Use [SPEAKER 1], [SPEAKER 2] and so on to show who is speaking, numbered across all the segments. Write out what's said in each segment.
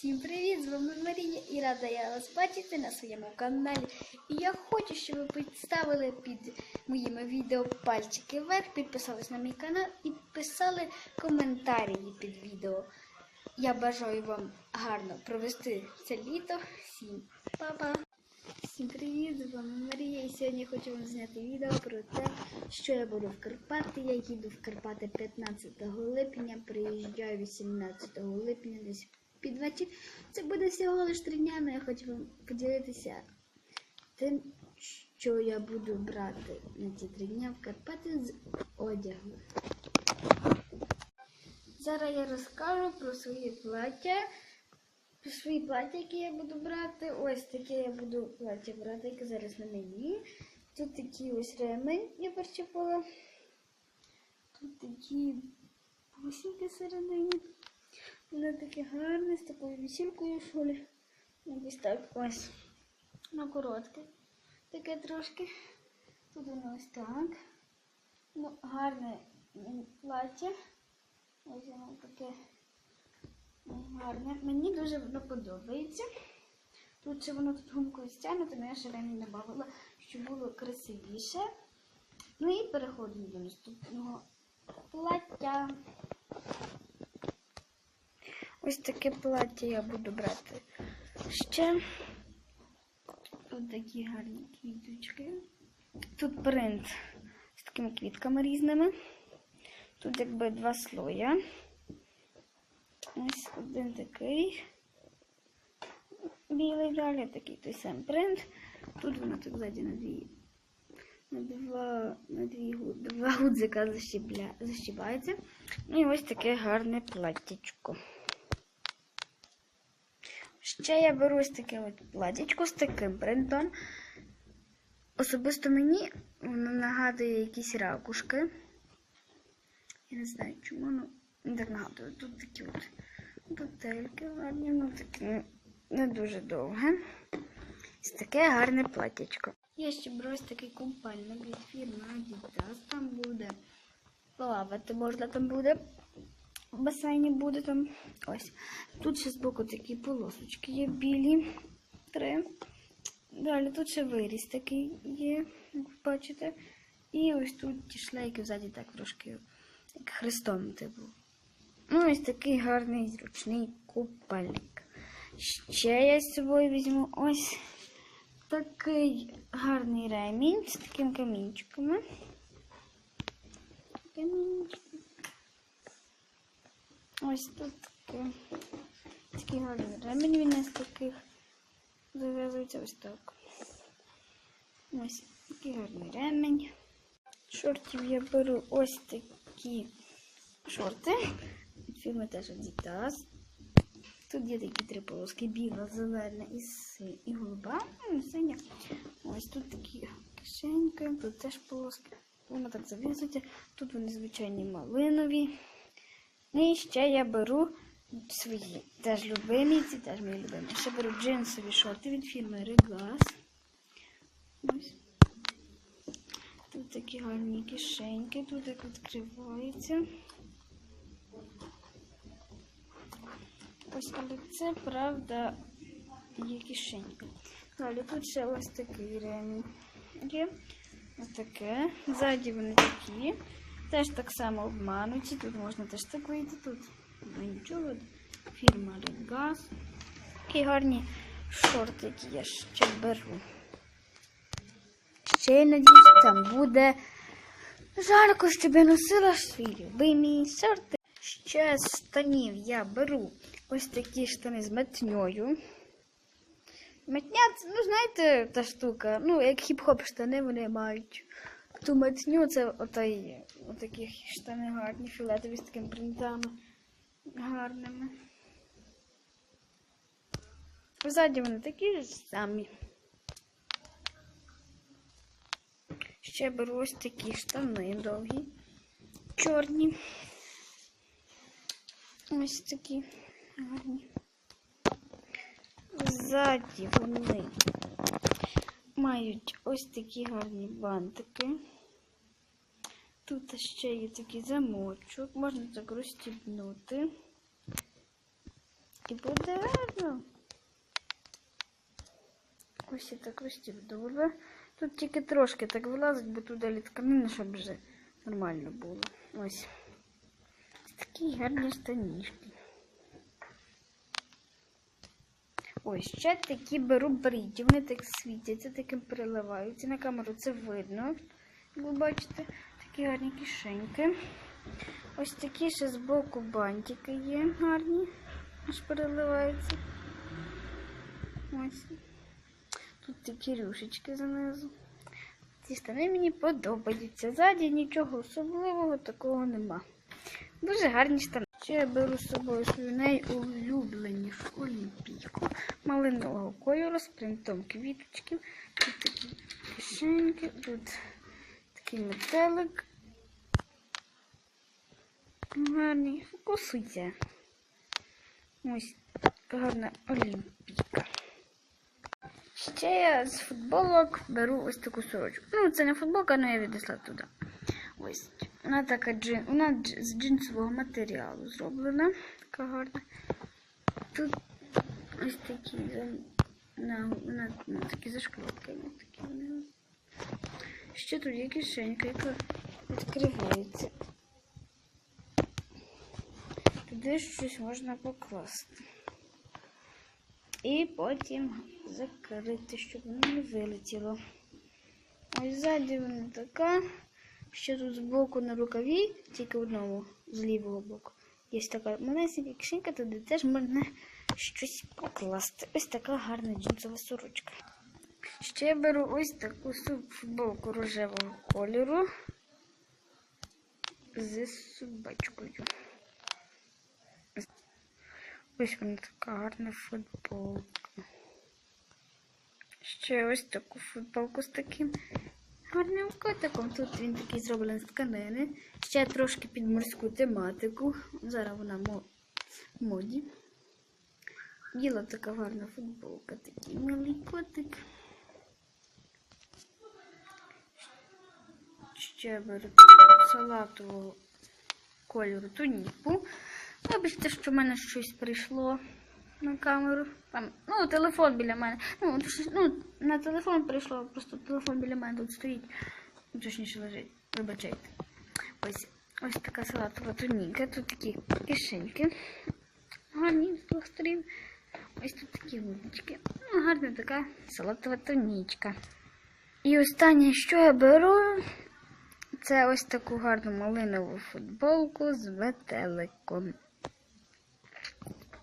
[SPEAKER 1] Всім привіт! З вами Марія і рада я вас бачити на своєму каналі. І я хочу, щоб ви підставили під моїми відео пальчики вверх, підписались на мій канал і писали коментарі під відео. Я бажаю вам гарно провести це літо. Всім па-па! Всім привіт! З вами Марія. І сьогодні хочу вам зняти відео про те, що я буду в Карпати. Я їду в Карпати 15 липня, приїжджаю 18 липня десь під вечір. Це буде всього лише три дня, але я хочу вам поділитися тим, що я буду брати на ці три дня в Карпати з одягу. Зараз я розкажу про свої плаття. Про свої плаття, які я буду брати. Ось таке я буду плаття брати, яке зараз на мені. Тут такий ось ремень я причепила. Тут такі бусинки всередині. Воно таке гарне, з такою вісілкою шолі. Ось так ось. Ну, коротке. Таке трошки. Тут воно ось так. Ну, гарне плаття. Ось воно таке гарне. Мені дуже воно подобається. Тут ще воно тут гумкою стягнуто, але я ще ремінь набавила, щоб було красивіше. Ну і переходимо до наступного плаття. Ось таке плаття я буду брати ще. Тут такі гарні квіточки. Тут принт з такими квітками різними. Тут якби два слоя. Ось один такий білий далі, такий той самий принт. Тут воно так ззаді на дві. На два, на дві два гудзика защібля, защібається. Ну і ось таке гарне платтячко. Ще я беру ось таке от платтячко з таким принтом. Особисто мені воно нагадує якісь ракушки. Я не знаю чому, ну не так нагадує. Тут такі от бутельки гарні, ну такі не- дуже довге. Ось таке гарне платтячко. Я ще беру ось такий купальник від фірми Adidas. Там буде плавати можна, там буде басейні буде там. Ось. Тут ще збоку такі полосочки є білі. Три. Далі тут ще виріс такий є, як ви бачите. І ось тут ті шлейки ззаді так трошки як хрестом типу. Ну, ось такий гарний зручний купальник. Ще я з собою візьму ось такий гарний ремінь з такими камінчиками. Камінчики. Ось тут таке. такий гарний ремінь він із таких зав'язується ось так. Ось такий гарний ремінь. Шортів я беру ось такі шорти. Від фірми теж Adidas. Тут є такі три полоски: біла, зелена і, і голуба, ну, і синя. Ось тут такі кишеньки, тут теж полоски. Воно так зав'язується. Тут вони звичайні малинові. Ну і ще я беру свої теж любимі, ці теж мої любимі. Ще беру джинсові шорти від фірми Regas. Тут такі гарні кишеньки, тут як відкривається. Ось, але це правда є кишенька. Далі тут ще ось такий ремінь є. Ось. Ззаді вони такі. Теж так само обмануті. Тут можна теж так вийти. Тут нічого. Фірма Regas. Такі гарні шорти, які я ще беру. Ще надіюсь, там буде жарко, щоб я носила свої любимі шорти. Ще з штанів я беру ось такі штани з метньою. Метня, ну знаєте, та штука, ну, як хіп-хоп штани вони мають. Ту метню це отай, отакі штани гарні, фіолетові з такими принтами гарними. Ззаді вони такі ж самі. Ще беру ось такі штани довгі, чорні. Ось такі гарні. Ззаді вони мають ось такі гарні бантики. Тут ще є такий замочок, можна так розстібнути. І буде гарно. Ось я так розтібнула. Тут тільки трошки так вилазить, бо тут далі тканина, щоб вже нормально було. Ось. Ось такі гарні штанішки. Ось ще такі беру бриті. Вони так світяться, таким переливаються. На камеру це видно. Як ви бачите, такі гарні кишеньки. Ось такі ще з боку бантики є гарні, аж переливаються. Ось. Тут такі рюшечки занизу. Ці штани мені подобаються. Ззаді нічого особливого такого нема. Дуже гарні штани. Ще я беру з собою свою найулюбленішу олімпійку малинового кольору з принтом квіточків. Тут такі кишеньки, тут такий метелик. Гарний. Фокусуйте. Ось гарна олімпійка. Ще я з футболок беру ось таку сорочку. Ну, це не футболка, але я віднесла туди. Вона така джин... Вона з джинсового матеріалу зроблена. Така гарна. Тут ось такі на... Ну, такі зашклотки. Ну. Ще тут є кишенька, яка відкривається. Туди щось можна покласти. І потім закрити, щоб воно не вилетіло. Ось ззаді вона така. Ще тут збоку на рукаві, тільки одному з лівого боку. Є така малесенька кишенька, туди теж можна щось покласти. Ось така гарна джинсова сорочка. Ще я беру ось таку футболку рожевого кольору з собачкою. Ось вона така гарна футболка. Ще ось таку футболку з таким гарним котиком. Тут він такий зроблений з тканини. Ще трошки під морську тематику. Зараз вона в моді. Біла така гарна футболка, такий милий котик. Ще беру салатового кольору туніку. Вибачте, що в мене щось прийшло на камеру. Там, ну, телефон біля мене. Ну, ну, на телефон прийшло, просто телефон біля мене тут стоїть. Ну, Точніше лежить. Вибачайте. Ось, ось така салатова туніка. Тут такі кишеньки. Гарні з двох сторін. Ось тут такі гудочки. Ну, гарна така салатова тунічка. І останнє, що я беру, це ось таку гарну малинову футболку з метеликом.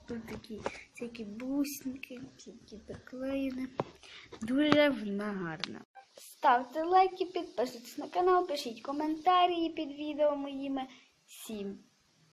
[SPEAKER 1] Тут такі всякі бусинки, всякі приклеєні. Дуже вона гарна. Ставте лайки, підписуйтесь на канал, пишіть коментарі під відео моїми. Всім